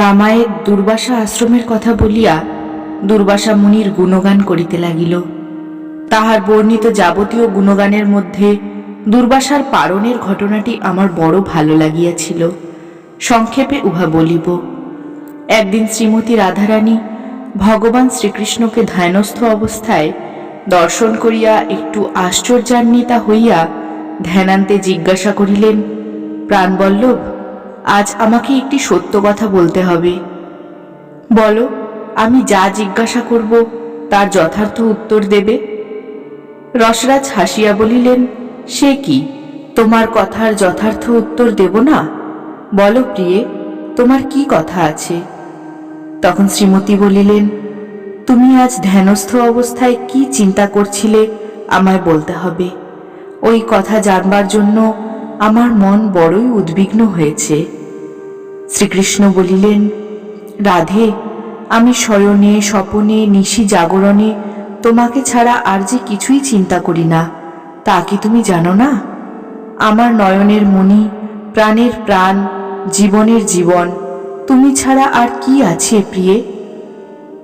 রামায়ের দুর্বাসা আশ্রমের কথা বলিয়া দুর্বাসা মুনির গুণগান করিতে লাগিল। তাহার বর্ণিত যাবতীয় গুণগানের মধ্যে দুর্বাসার পারণের ঘটনাটি আমার বড় ভালো লাগিয়াছিল। সংক্ষেপে উহা বলিব, একদিন শ্রীমতী রাধারানী ভগবান শ্রীকৃষ্ণকে ধ্যানস্থ অবস্থায় দর্শন করিয়া একটু আশ্চর্যান্বিতা হইয়া ধ্যানান্তে জিজ্ঞাসা করিলেন, প্রাণবল্লভ আজ আমাকে একটি সত্য কথা বলতে হবে। বলো, আমি যা জিজ্ঞাসা করব, তার যথার্থ উত্তর দেবে? রসরাজ হাসিয়া বলিলেন, সে কি? তোমার কথার যথার্থ উত্তর দেব না? বলো প্রিয়ে, তোমার কি কথা আছে? তখন শ্রীমতী বলিলেন, তুমি আজ ধ্যানস্থ অবস্থায় কি চিন্তা করছিলে, আমায় বলতে হবে। ওই কথা জানবার জন্য আমার মন বড়ই উদ্বিগ্ন হয়েছে। শ্রীকৃষ্ণ বলিলেন, রাধে, আমি শয়নে, স্বপনে, নিশি জাগরণে তোমাকে ছাড়া আর যে কিছুই চিন্তা করি না, তা কি তুমি জানো না? আমার নয়নের মণি, প্রাণের প্রাণ, জীবনের জীবন, তুমি ছাড়া আর কি আছে প্রিয়ে?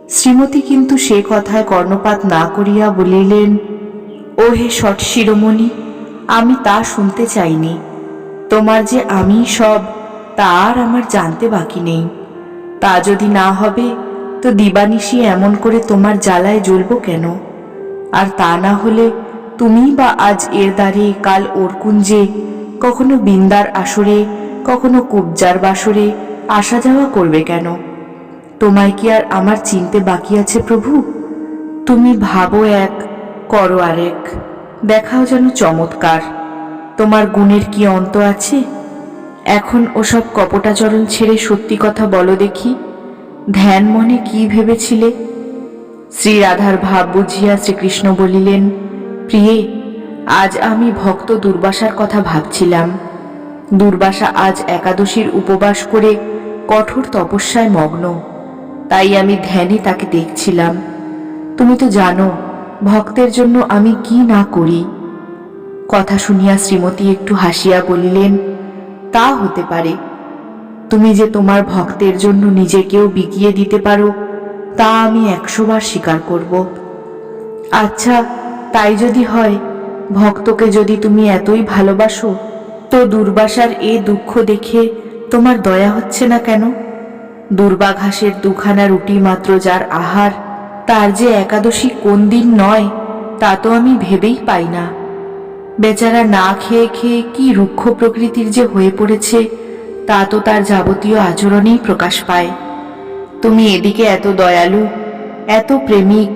শ্রীমতী কিন্তু সে কথায় কর্ণপাত না করিয়া বলিলেন, ও হে সট শিরোমণি, আমি তা শুনতে চাইনি। তোমার যে আমি সব তা আর আমার জানতে বাকি নেই। তা যদি না হবে, তো দিবানিশি এমন করে তোমার জ্বালায় জ্বলব কেন? আর তা না হলে তুমি বা আজ এর দ্বারে কাল ওর কুঞ্জে কখনো বিন্দার আসরে, কখনো কুবজার বাসরে আসা যাওয়া করবে কেন? তোমায় কি আর আমার চিনতে বাকি আছে প্রভু? তুমি ভাবো এক, করো আরেক। দেখাও যেন চমৎকার। তোমার গুণের কি অন্ত আছে? এখন ওসব কপটাচরণ ছেড়ে সত্যি কথা বলো দেখি। ধ্যান মনে কি ভেবেছিলে? শ্রী রাধার ভাব বুঝিয়া শ্রীকৃষ্ণ বলিলেন, প্রিয়ে, আজ আমি ভক্ত দুর্বাসার কথা ভাবছিলাম। দুর্বাসা আজ একাদশীর উপবাস করে কঠোর তপস্যায় মগ্ন। তাই আমি ধ্যানে তাকে দেখছিলাম। তুমি তো জানো, ভক্তের জন্য আমি কি না করি? কথা শুনিয়া শ্রীমতী একটু হাসিয়া বলিলেন তা হতে পারে। তুমি যে তোমার ভক্তের জন্য নিজেকেও বিকিয়ে দিতে পারো, তা আমি একশোবার স্বীকার করব। আচ্ছা তাই যদি হয়, ভক্তকে যদি তুমি এতই ভালোবাসো, তো দুর্বাসার এ দুঃখ দেখে তোমার দয়া হচ্ছে না কেন? দুর্বাঘাসের দুখানা রুটি মাত্র যার আহার, তার যে একাদশী কোন দিন নয়, তা তো আমি ভেবেই পাই না। বেচারা না খেয়ে খেয়ে কি রুক্ষ প্রকৃতির যে হয়ে পড়েছে, তা তো তার যাবতীয় আচরণেই প্রকাশ পায়। তুমি এদিকে এত দয়ালু, এত প্রেমিক,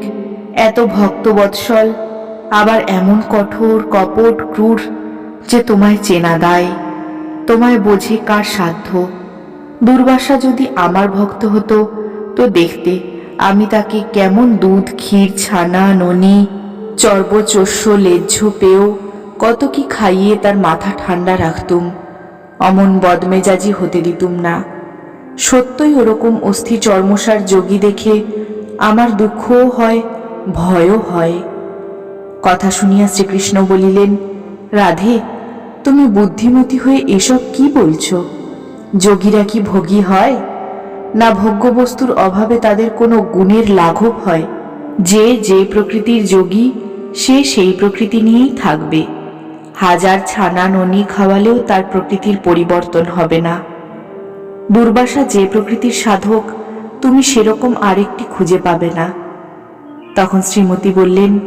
এত ভক্তবৎসল, আবার এমন কঠোর, কপট, ক্রূর যে তোমায় চেনা দায়, তোমায় বোঝে কার সাধ্য। দুর্বাসা যদি আমার ভক্ত হতো, তো দেখতে আমি তাকে কেমন দুধ, ক্ষীর, ছানা, ননি, চর্বচস্য, লেজ্জ পেয়েও কত কি খাইয়ে তার মাথা ঠান্ডা রাখতুম, অমন বদমেজাজি হতে দিতুম না। সত্যই ওরকম অস্থি চর্মসার যোগী দেখে আমার দুঃখও হয়, ভয়ও হয়। কথা শুনিয়া শ্রীকৃষ্ণ বলিলেন, রাধে, তুমি বুদ্ধিমতী হয়ে এসব কি বলছ? যোগীরা কি ভোগী হয়? না ভোগ্যবস্তুর অভাবে তাদের কোনো গুণের লাঘব হয়? যে যে প্রকৃতির যোগী, সে সেই প্রকৃতি নিয়েই থাকবে। হাজার ছানা ননি খাওয়ালেও তার প্রকৃতির পরিবর্তন হবে না। দুর্বাসা যে প্রকৃতির সাধক, তুমি সেরকম আরেকটি খুঁজে পাবে না। তখন শ্রীমতী বললেন,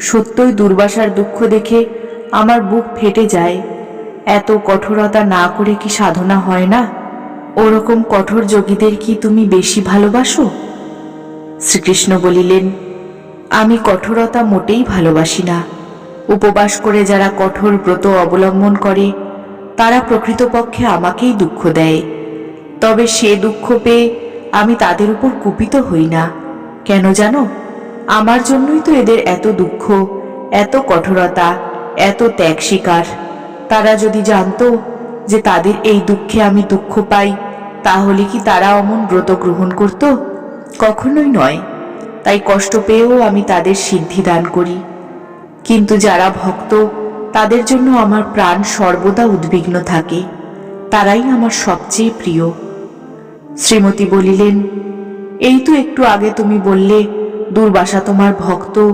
সত্যই দুর্বাসার দুঃখ দেখে আমার বুক ফেটে যায়। এত কঠোরতা না করে কি সাধনা হয় না? ওরকম কঠোর যোগীদের কি তুমি বেশি ভালোবাসো? শ্রীকৃষ্ণ বলিলেন, আমি কঠোরতা মোটেই ভালোবাসি না। উপবাস করে যারা কঠোর ব্রত অবলম্বন করে, তারা প্রকৃতপক্ষে আমাকেই দুঃখ দেয়। তবে সে দুঃখ পেয়ে আমি তাদের উপর কুপিত হই না। কেন জানো? আমার জন্যই তো এদের এত দুঃখ, এত কঠোরতা, এত ত্যাগ স্বীকার। তারা যদি জানতো যে তাদের এই দুঃখে আমি দুঃখ পাই, তাহলে কি তারা অমন ব্রত গ্রহণ করত? কখনোই নয়। তাই কষ্ট পেয়েও আমি তাদের সিদ্ধি দান করি। কিন্তু যারা ভক্ত, তাদের জন্য আমার প্রাণ সর্বদা উদ্বিগ্ন থাকে। তারাই আমার সবচেয়ে প্রিয়। শ্রীমতী বলিলেন, এই তো একটু আগে তুমি বললে, দুর্বাসা তোমার ভক্ত,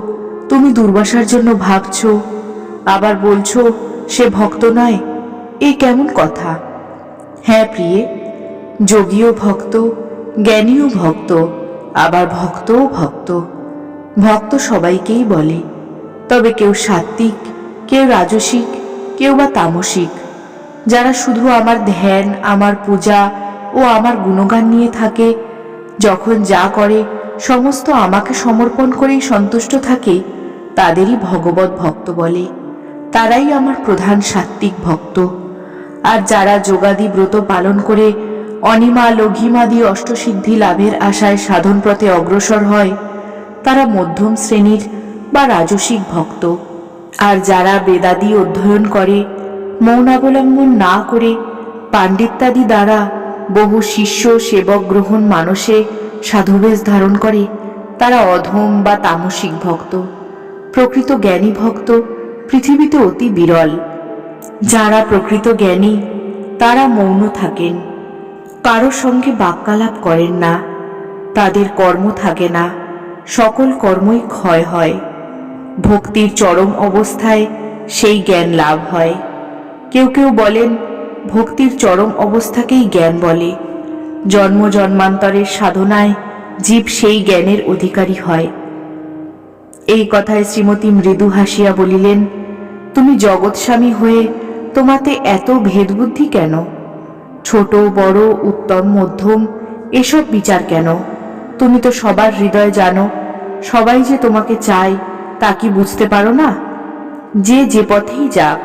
তুমি দুর্বাসার জন্য ভাবছ। আবার বলছো, সে ভক্ত নয়, এ কেমন কথা? হ্যাঁ প্রিয়ে, যোগীও ভক্ত, জ্ঞানীও ভক্ত, আবার ভক্তও ভক্ত। ভক্ত সবাইকেই বলে। তবে কেউ সাত্ত্বিক কেউ রাজসিক, কেউ বা তামসিক। যারা শুধু আমার ধ্যান, আমার পূজা ও আমার গুণগান নিয়ে থাকে, যখন যা করে, সমস্ত আমাকে সমর্পণ করেই সন্তুষ্ট থাকে, তাদেরই ভগবত ভক্ত বলে। তারাই আমার প্রধান সাত্ত্বিক ভক্ত। আর যারা যোগাদি ব্রত পালন করে, অনিমা লঘিমাদি অষ্টসিদ্ধি লাভের আশায় সাধন অগ্রসর হয়, তারা মধ্যম শ্রেণির বা রাজসিক ভক্ত। আর যারা বেদাদি অধ্যয়ন করে মৌনাবলম্বন না করে, পাণ্ডিত্যাদি দ্বারা বহু শিষ্য, সেবক গ্রহণ মানসে সাধুবেশ ধারণ করে, তারা অধম বা তামসিক ভক্ত। প্রকৃত জ্ঞানী ভক্ত পৃথিবীতে অতি বিরল। যারা প্রকৃত জ্ঞানী, তারা মৌন থাকেন। কারও সঙ্গে বাক্যালাপ করেন না। তাদের কর্ম থাকে না। সকল কর্মই ক্ষয় হয়। ভক্তির চরম অবস্থায় সেই জ্ঞান লাভ হয়। কেউ কেউ বলেন, ভক্তির চরম অবস্থাকেই জ্ঞান বলে। জন্ম জন্মান্তরের সাধনায় জীব সেই জ্ঞানের অধিকারী হয়। এই কথায় শ্রীমতী মৃদু হাসিয়া বলিলেন, তুমি জগৎস্বামী হয়ে তোমাতে এত ভেদবুদ্ধি কেন? ছোট, বড়, উত্তম, মধ্যম, এসব বিচার কেন? তুমি তো সবার হৃদয় জানো, সবাই যে তোমাকে চায় তা কি বুঝতে পারো না? যে যে পথেই যাক,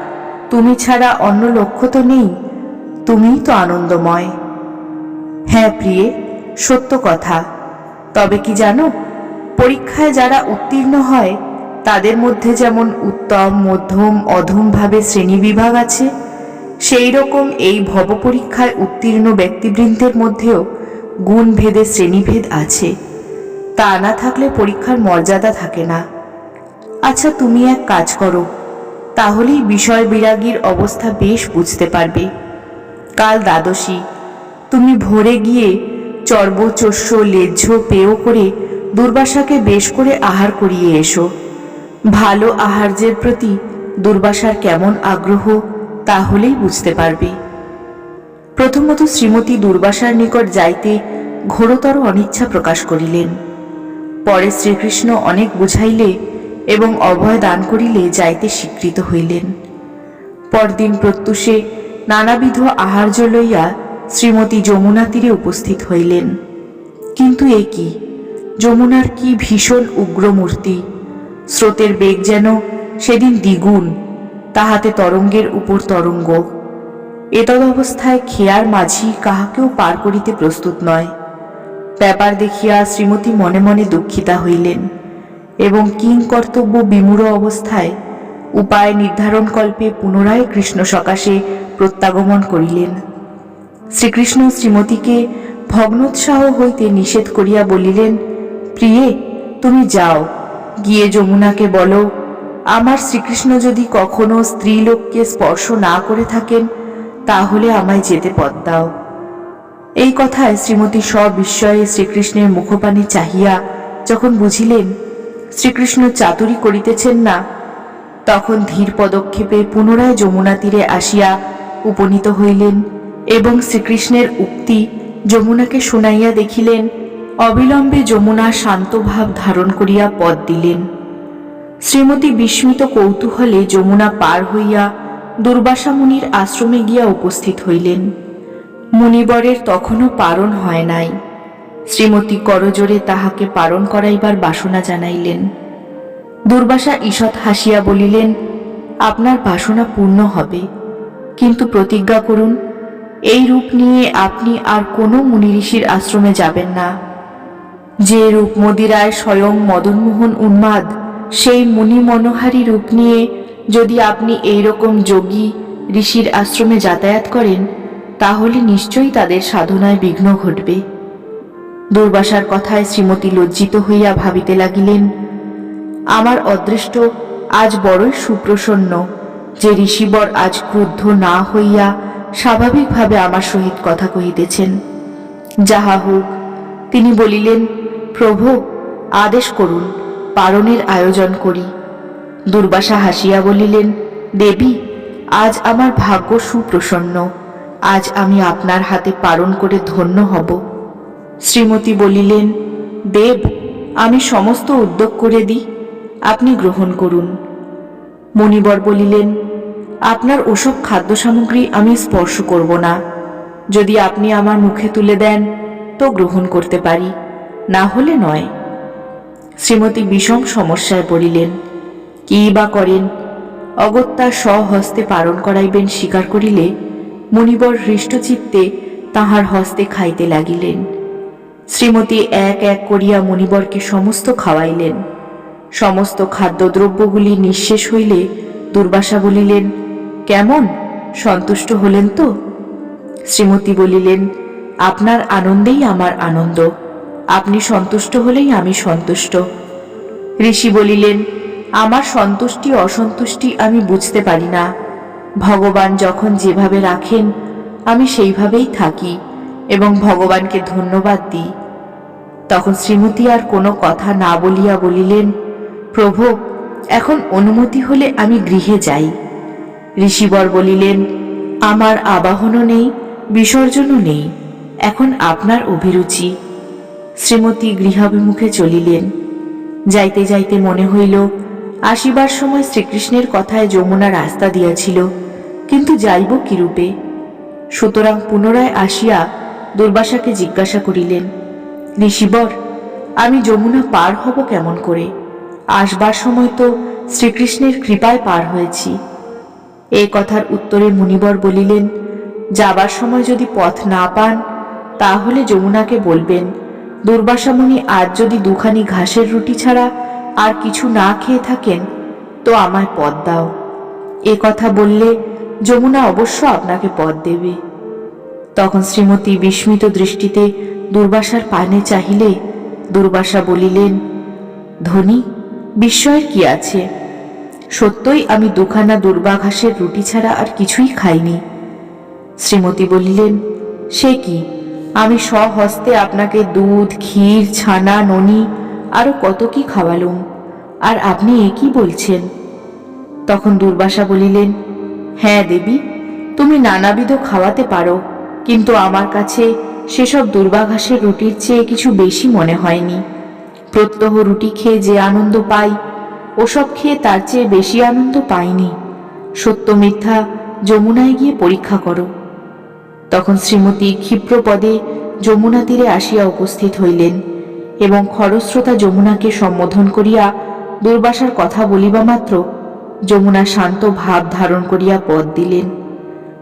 তুমি ছাড়া অন্য লক্ষ্য তো নেই, তুমিই তো আনন্দময়। হ্যাঁ প্রিয়ে, সত্য কথা। তবে কি জানো, পরীক্ষায় যারা উত্তীর্ণ হয়, তাদের মধ্যে যেমন উত্তম, মধ্যম অধম ভাবে শ্রেণীবিভাগ আছে সেই রকম এই ভব পরীক্ষায় উত্তীর্ণ ব্যক্তিবৃন্দের মধ্যেও গুণভেদে শ্রেণীভেদ আছে। তা না থাকলে পরীক্ষার মর্যাদা থাকে না। আচ্ছা তুমি এক কাজ করো। তাহলেই বিষয় বিরাগীর অবস্থা বেশ বুঝতে পারবে। কাল দ্বাদশী। তুমি ভোরে গিয়ে চর্বচস্য, লেজ্জ পেয় করে দুর্বাসাকে বেশ করে আহার করিয়ে এসো। ভালো আহার্যের প্রতি দুর্বাসার কেমন আগ্রহ, তাহলেই বুঝতে পারবে। প্রথমত শ্রীমতী দুর্বাসার নিকট যাইতে ঘোরতর অনিচ্ছা প্রকাশ করিলেন। পরে শ্রীকৃষ্ণ অনেক বুঝাইলে এবং অভয় দান করিলে যাইতে স্বীকৃত হইলেন। পরদিন প্রত্যুষে নানাবিধ আহার্য লইয়া শ্রীমতী যমুনা তীরে উপস্থিত হইলেন। কিন্তু এ কি? যমুনার কি ভীষণ উগ্র মূর্তি স্রোতের বেগ যেন সেদিন দ্বিগুণ, তাহাতে তরঙ্গের উপর তরঙ্গ। এতদ অবস্থায় খেয়ার মাঝি কাহাকেও পার করিতে প্রস্তুত নয়। ব্যাপার দেখিয়া শ্রীমতী মনে মনে দুঃখিতা হইলেন। এবং কিং কর্তব্য বিমূঢ় অবস্থায় উপায় নির্ধারণ কল্পে পুনরায় কৃষ্ণ সকাশে প্রত্যাগমন করিলেন। শ্রীকৃষ্ণ শ্রীমতীকে ভগ্নোৎসাহ হইতে নিষেধ করিয়া বলিলেন, প্রিয়ে, তুমি যাও, গিয়ে যমুনাকে বলো। আমার শ্রীকৃষ্ণ যদি কখনো স্ত্রীলোককে স্পর্শ না করে থাকেন, তাহলে আমায় যেতে পথ দাও এই কথায় শ্রীমতী সবিস্ময়ে শ্রীকৃষ্ণের মুখপানে চাহিয়া যখন বুঝিলেন শ্রীকৃষ্ণ চাতুরি করিতেছেন না, তখন ধীর পদক্ষেপে পুনরায় যমুনা তীরে আসিয়া উপনীত হইলেন এবং শ্রীকৃষ্ণের উক্তি যমুনাকে শুনাইয়া দেখিলেন, অবিলম্বে যমুনা শান্তভাব ধারণ করিয়া পদ দিলেন। শ্রীমতী বিস্মিত কৌতূহলে যমুনা পার হইয়া দুর্বাসা মুনির আশ্রমে গিয়া উপস্থিত হইলেন। মুনিবরের তখনও পারণ হয় নাই। শ্রীমতী করজোরে তাহাকে পারণ করাইবার বাসনা জানাইলেন। দুর্বাসা ঈষৎ হাসিয়া বলিলেন, আপনার বাসনা পূর্ণ হবে, কিন্তু প্রতিজ্ঞা করুন, এই রূপ নিয়ে আপনি আর কোনো মুনি ঋষির আশ্রমে যাবেন না। যে রূপ মদিরায় স্বয়ং মদনমোহন উন্মাদ, সেই মুনি মনোহারী রূপ নিয়ে যদি আপনি এই রকম যোগী ঋষির আশ্রমে যাতায়াত করেন, তাহলে নিশ্চয়ই তাদের সাধনায় বিঘ্ন ঘটবে। দুর্বাসার কথায় শ্রীমতী লজ্জিত হইয়া ভাবিতে লাগিলেন, আমার অদৃষ্ট আজ বড়ই সুপ্রসন্ন, যে ঋষিবর আজ ক্রুদ্ধ না হইয়া স্বাভাবিকভাবে আমার সহিত কথা কহিতেছেন। যাহা হোক, তিনি বলিলেন, প্রভু, আদেশ করুন, পারণের আয়োজন করি। দুর্বাসা হাসিয়া বলিলেন, দেবী, আজ আমার ভাগ্য সুপ্রসন্ন, আজ আমি আপনার হাতে পালন করে ধন্য হব। শ্রীমতী বলিলেন, দেব, আমি সমস্ত উদ্যোগ করে দিই, আপনি গ্রহণ করুন। মণিবর বলিলেন, আপনার ওসব খাদ্য সামগ্রী আমি স্পর্শ করব না। যদি আপনি আমার মুখে তুলে দেন, তো গ্রহণ করতে পারি, না হলে নয়। শ্রীমতী বিষম সমস্যায় পড়িলেন কি বা করেন? অগত্যা স্বহস্তে পালন করাইবেন স্বীকার করিলে মণিবর হৃষ্টচিত্তে তাহার হস্তে খাইতে লাগিলেন। শ্রীমতী এক এক করিয়া মণিবরকে সমস্ত খাওয়াইলেন। সমস্ত খাদ্যদ্রব্যগুলি নিঃশেষ হইলে দুর্বাসা বলিলেন, কেমন? সন্তুষ্ট হলেন তো? শ্রীমতী বলিলেন, আপনার আনন্দেই আমার আনন্দ। আপনি সন্তুষ্ট হলেই আমি সন্তুষ্ট। ঋষি বলিলেন, আমার সন্তুষ্টি, অসন্তুষ্টি আমি বুঝতে পারি না। ভগবান যখন যেভাবে রাখেন, আমি সেইভাবেই থাকি। এবং ভগবানকে ধন্যবাদ দিই। তখন শ্রীমতী আর কোনো কথা না বলিয়া বলিলেন, প্রভু, এখন অনুমতি হলে আমি গৃহে যাই। ঋষিবর বলিলেন, আমার আবাহনও নেই, বিসর্জনও নেই, এখন আপনার অভিরুচি। শ্রীমতী গৃহাভিমুখে চলিলেন। যাইতে যাইতে মনে হইল, আসিবার সময় শ্রীকৃষ্ণের কথায় যমুনা রাস্তা দিয়াছিল, কিন্তু যাইব কিরূপে? সুতরাং পুনরায় আসিয়া দুর্বাসাকে জিজ্ঞাসা করিলেন, ঋষিবর, আমি যমুনা পার হব কেমন করে? আসবার সময় তো শ্রীকৃষ্ণের কৃপায় পার হয়েছি। এই কথার উত্তরে মুনিবর বলিলেন, যাবার সময় যদি পথ না পান, তাহলে যমুনাকে বলবেন দুর্বাসামণি আজ যদি দুখানি ঘাসের রুটি ছাড়া আর কিছু না খেয়ে থাকেন, তো আমায় পদ দাও। এ কথা বললে যমুনা অবশ্য আপনাকে পদ দেবে। তখন শ্রীমতী বিস্মিত দৃষ্টিতে দুর্বাসার পানে চাহিলে দুর্বাসা বলিলেন, ধনী, বিস্ময়ের কি আছে? সত্যই আমি দুখানা দুর্বাঘাসের রুটি ছাড়া আর কিছুই খাইনি। শ্রীমতী বলিলেন, সে কি? আমি স্বহস্তে আপনাকে দুধ, ক্ষীর, ছানা, ননি, আরও কত কি খাওয়ালুম? আর আপনি এ কি বলছেন? তখন দুর্বাসা বলিলেন হ্যাঁ দেবী, তুমি নানাবিধ খাওয়াতে পারো। কিন্তু আমার কাছে সেসব দুর্বাঘাসের রুটির চেয়ে কিছু বেশি মনে হয়নি। প্রত্যহ রুটি খেয়ে যে আনন্দ পাই, ওসব খেয়ে তার চেয়ে বেশি আনন্দ পাইনি। সত্য মিথ্যা যমুনায় গিয়ে পরীক্ষা করো। তখন শ্রীমতী ক্ষিপ্রপদে যমুনা তীরে আসিয়া উপস্থিত হইলেন এবং খরস্রোতা যমুনাকে সম্বোধন করিয়া দুর্বাসার কথা বলিবা মাত্র যমুনা শান্ত ভাব ধারণ করিয়া পদ দিলেন।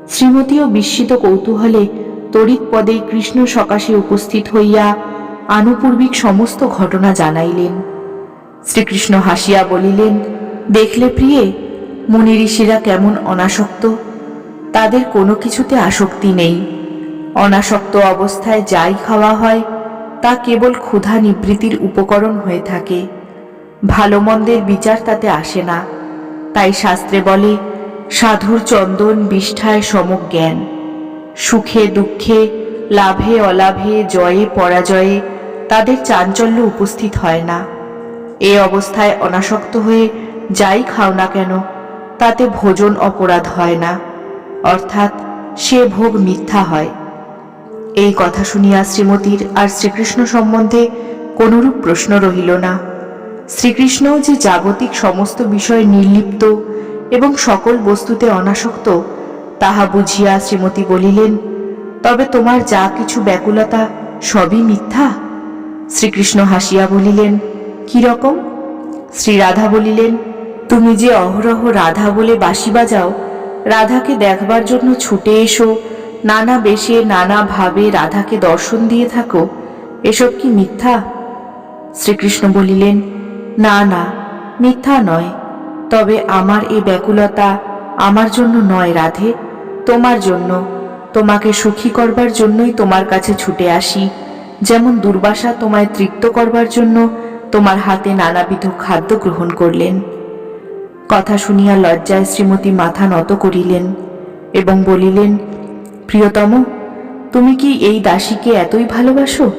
শ্রীমতীও বিস্মিত কৌতূহলে তড়িৎ পদে কৃষ্ণ সকাশে উপস্থিত হইয়া আনুপূর্বিক সমস্ত ঘটনা জানাইলেন। শ্রীকৃষ্ণ হাসিয়া বলিলেন, দেখলে প্রিয়ে, মুনি ঋষিরা কেমন অনাসক্ত? তাদের কোনো কিছুতে আসক্তি নেই। অনাসক্ত অবস্থায় যাই খাওয়া হয়, তা কেবল ক্ষুধা নিবৃত্তির উপকরণ হয়ে থাকে। ভালো মন্দের বিচার তাতে আসে না। তাই শাস্ত্রে বলে সাধুর চন্দন বিষ্ঠায় সমক জ্ঞান। সুখে, দুঃখে, লাভে, অলাভে, জয়ে, পরাজয়ে তাদের চাঞ্চল্য উপস্থিত হয় না। এ অবস্থায় অনাসক্ত হয়ে যাই খাও না কেন, তাতে ভোজন অপরাধ হয় না। অর্থাৎ সে ভোগ মিথ্যা হয়। এই কথা শুনিয়া শ্রীমতীর আর শ্রীকৃষ্ণ সম্বন্ধে কোনরূপ প্রশ্ন রহিল না। শ্রীকৃষ্ণও যে জাগতিক সমস্ত বিষয়ে নির্লিপ্ত এবং সকল বস্তুতে অনাসক্ত, তাহা বুঝিয়া শ্রীমতী বলিলেন, তবে তোমার যা কিছু ব্যাকুলতা, সবই মিথ্যা? শ্রীকৃষ্ণ হাসিয়া বলিলেন রকম? শ্রী রাধা বলিলেন, তুমি যে অহরহ রাধা বলে বাঁশি বাজাও রাধাকে দেখবার জন্য ছুটে এসো, নানা বেশে নানা ভাবে রাধাকে দর্শন দিয়ে থাকো, এসব কি মিথ্যা? শ্রীকৃষ্ণ বলিলেন, না না, মিথ্যা নয়। তবে আমার এই ব্যাকুলতা আমার জন্য নয় রাধে। তোমার জন্য, তোমাকে সুখী করবার জন্যই তোমার কাছে ছুটে আসি। যেমন দুর্বাসা তোমায় তৃপ্ত করবার জন্য তোমার হাতে নানাবিধ খাদ্য গ্রহণ করলেন। কথা শুনিয়া লজ্জায় শ্রীমতী মাথা নত করিলেন এবং বলিলেন, প্রিয়তম, তুমি কি এই দাসীকে এতই ভালোবাসো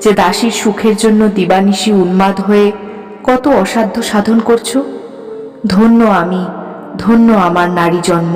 যে দাসীর সুখের জন্য দিবানিশি উন্মাদ হয়ে কত অসাধ্য সাধন করছ? ধন্য আমি ধন্য আমার নারী জন্ম।